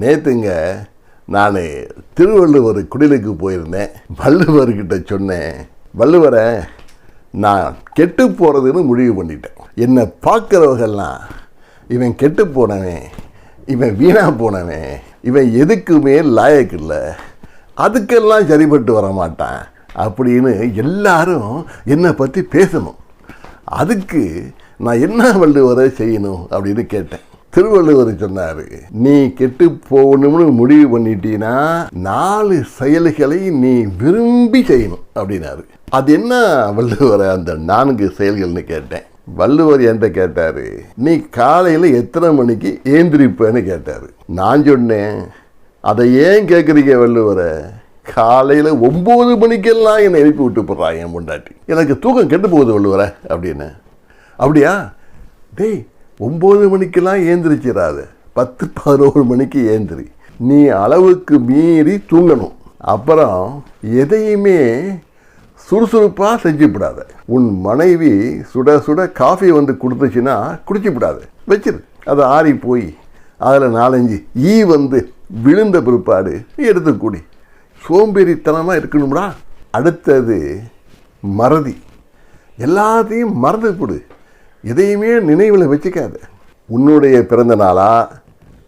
நேற்றுங்க நான் திருவள்ளுவர் குடிலுக்கு போயிருந்தேன். வள்ளுவர்கிட்ட சொன்னேன் வள்ளுவரை நான் கெட்டு போகிறதுன்னு முடிவு பண்ணிட்டேன். என்னை பார்க்குறவர்கள்லாம் இவன் கெட்டு போனவன் இவன் வீணாக போனவன் இவன் எதுக்குமே லாயக்கு இல்லை அதுக்கெல்லாம் சரிப்பட்டு வர மாட்டான் அப்படின்னு எல்லாரும் என்னை பற்றி பேசணும். அதுக்கு நான் என்ன வள்ளுவரை செய்யணும் அப்படின்னு கேட்டேன். திருவள்ளுவர் சொன்னார் நீ கெட்டு போகணும்னு முடிவு பண்ணிட்டீன்னா நாலு செயல்களை நீ விரும்பி செய்யணும் அப்படின்னாரு. அது என்ன வள்ளுவர் அந்த நான்கு செயல்கள்னு கேட்டேன். வள்ளுவர் என்கிட்ட கேட்டார் நீ காலையில் எத்தனை மணிக்கு ஏந்திரிப்பேன்னு கேட்டார். நான் சொன்னேன் அதை ஏன் கேட்குறீங்க வள்ளுவரை? காலையில் ஒம்பது மணிக்கெல்லாம் என்னை எழுப்பி விட்டு போடுறாங்க என் பொண்டாட்டி. எனக்கு தூக்கம் கெட்டு போகுது வள்ளுவர அப்படின்னு. அப்படியா? டேய் ஒம்பது மணிக்கெல்லாம் ஏந்திரிச்சிடாத பத்து பதினோரு மணிக்கு ஏந்திரி. நீ அளவுக்கு மீறி தூங்கணும். அப்புறம் எதையுமே சுறுசுறுப்பாக செஞ்சுவிடாத. உன் மனைவி சுட சுட காஃபி வந்து கொடுத்துச்சுன்னா குடிச்சுவிடாது. வச்சிரு. அது ஆறி போய் அதில் நாலஞ்சு ஈ வந்து விழுந்த பிற்பாடு எடுத்துக்கூடி. சோம்பேறித்தனமாக இருக்கணும்டா. அடுத்தது மறதி. எல்லாத்தையும் மறந்து கொடு. எதையுமே நினைவில் வச்சுக்காத. உன்னுடைய பிறந்த நாளா?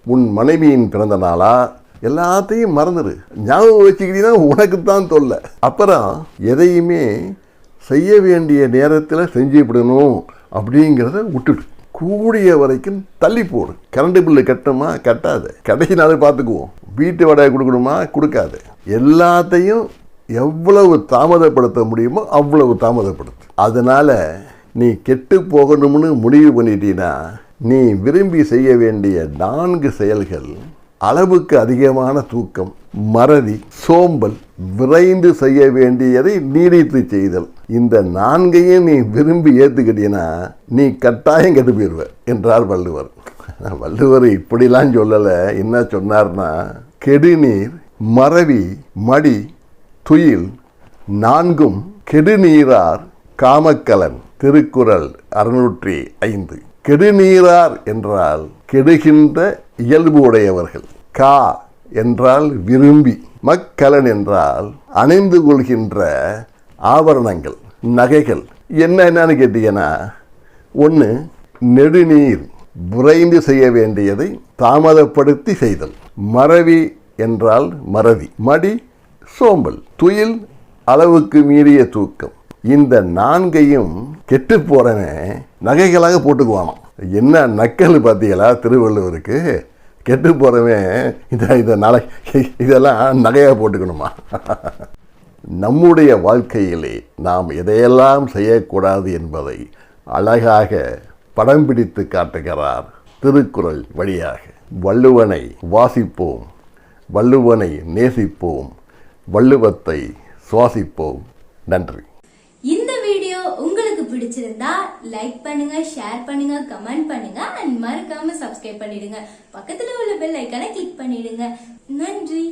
உன் மனைவியின் பிறந்த நாளா? எல்லாத்தையும் மறந்துடு ஞாபகம் வச்சுக்கிட்டீங்கன்னா உனக்கு தான் தொல்லை. அப்புறம் எதையுமே செய்ய வேண்டிய நேரத்தில் செஞ்சுவிடணும் அப்படிங்கிறத விட்டுடு. கூடிய வரைக்கும் தள்ளி போடு. கரண்ட் பில்லு கட்டணுமா கட்டாது. கடைசி நாள் பார்த்துக்குவோம். வீட்டு வாடகை கொடுக்கணுமா? கொடுக்காது. எல்லாத்தையும் எவ்வளவு தாமதப்படுத்த முடியுமோ அவ்வளவு தாமதப்படுத்து. அதனால் நீ கெட்டு போகணும்னு முடிவு பண்ணிட்டீன்னா நீ விரும்பி செய்ய வேண்டிய நான்கு செயல்கள் அளவுக்கு அதிகமான தூக்கம் மறதி சோம்பல் விரைந்து செய்ய வேண்டியதை நீடித்து செய்தல். இந்த நான்கையும் நீ விரும்பி ஏற்றுக்கிட்டீங்கன்னா நீ கட்டாயம் கெட்டு போயிடுவ என்றார் வள்ளுவர். வள்ளுவர் இப்படிலாம் சொல்லலை என்ன சொன்னார்னா கெடுநீர் மறவி மடி துயில் நான்கும் கெடுநீரார் காமக்கலன். திருக்குறள் அறுநூற்றி ஐந்து. கெடுநீரார் என்றால் கெடுகின்ற இயல்பு உடையவர்கள் கா என்றால் விரும்பி. மக்கலன் என்றால் அணிந்து கொள்கின்ற ஆபரணங்கள் நகைகள். என்ன என்னன்னு கேட்டீங்கன்னா ஒன்று நெடுநீர் விரைந்து செய்ய வேண்டியதை தாமதப்படுத்தி செய்தல். மறவி என்றால் மறதி. மடி சோம்பல். துயில் அளவுக்கு மீறிய தூக்கம். இந்த நான்கையும் கெட்டு போகிறவன் நகைகளாக போட்டுக்குவானான் என்ன நக்கல் பார்த்தீங்களா திருவள்ளுவருக்கு. கெட்டு போகிறவன் இதை இந்த நகை இதெல்லாம் நகையாக போட்டுக்கணுமா? நம்முடைய வாழ்க்கையிலே நாம் எதையெல்லாம் செய்யக்கூடாது என்பதை அழகாக படம் பிடித்து காட்டுகிறார் திருக்குறள் வழியாக. வள்ளுவனை வாசிப்போம் வள்ளுவனை நேசிப்போம் வள்ளுவத்தை சுவாசிப்போம். நன்றி. பிடிச்சிருந்தா லைக் பண்ணுங்க ஷேர் பண்ணுங்க கமெண்ட் பண்ணுங்க அண்ட் மறக்காம சப்ஸ்கிரைப் பண்ணிடுங்க. பக்கத்துல உள்ள பெல் ஐக்கான கிளிக் பண்ணிடுங்க. நன்றி.